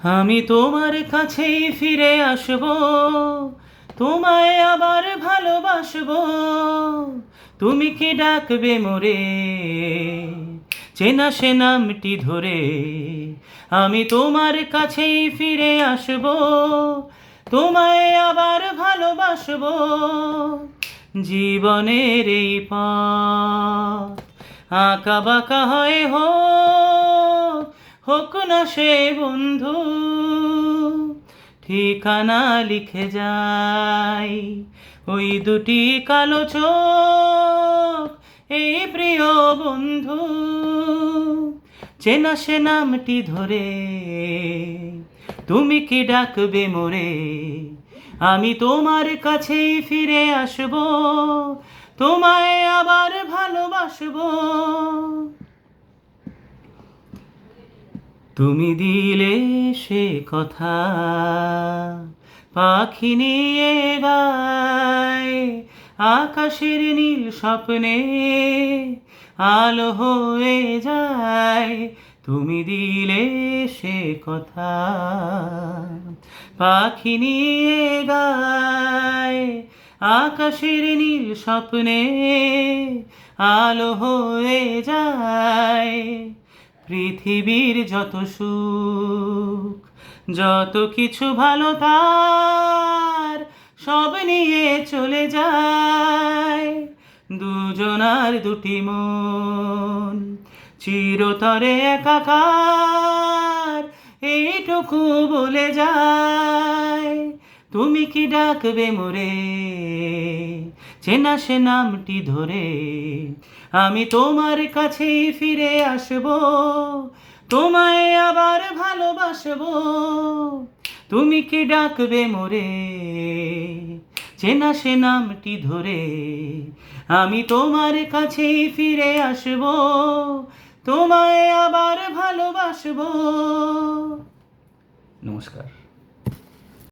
আমি তোমার কাছেই ফিরে আসব, তোমায় আবার ভালোবাসবো। তুমি কি ডাকবে মোরে? চেনা সে নামটি ধরে আমি তোমার কাছেই ফিরে আসব, তোমায় আবার ভালোবাসব। জীবনের এই পথ আঁকা বাঁকা হয় হোক হোক না সে বন্ধু, ঠিকানা লিখে যাই। ওই দুটি কালো চোখ এই প্রিয় বন্ধু, চেনা সে নামটি ধরে। তুমি কি ডাকবে মোরে? আমি তোমার কাছেই ফিরে আসব, তোমায় আবার ভালোবাসবো। তুমি দিলে সে কথা। পাখি নিয়ে গায় আকাশের নীল স্বপ্নে, আলো হয়ে যায় তুমি দিলে সে কথা। পাখি নিয়ে গায় আকাশের নীল স্বপ্নে, আলো হয়ে যায় পৃথিবীর যত সুখ, যত কিছু ভালো তার, সব নিয়ে চলে যায় দুজনার দুটি মন। চিরতরে একাকার, এইটুকু বলে যায়। তুমি কি ডাকবে মোরে? চেনা সে নামটি ধরে। আমি তোমার কাছেই ফিরে আসব। তোমায় আবার ভালোবাসবো। তুমি কি ডাকবে মোরে? চেনা সে নামটি ধরে। আমি তোমার কাছেই ফিরে আসব। তোমায় আবার ভালোবাসবো। নমস্কার।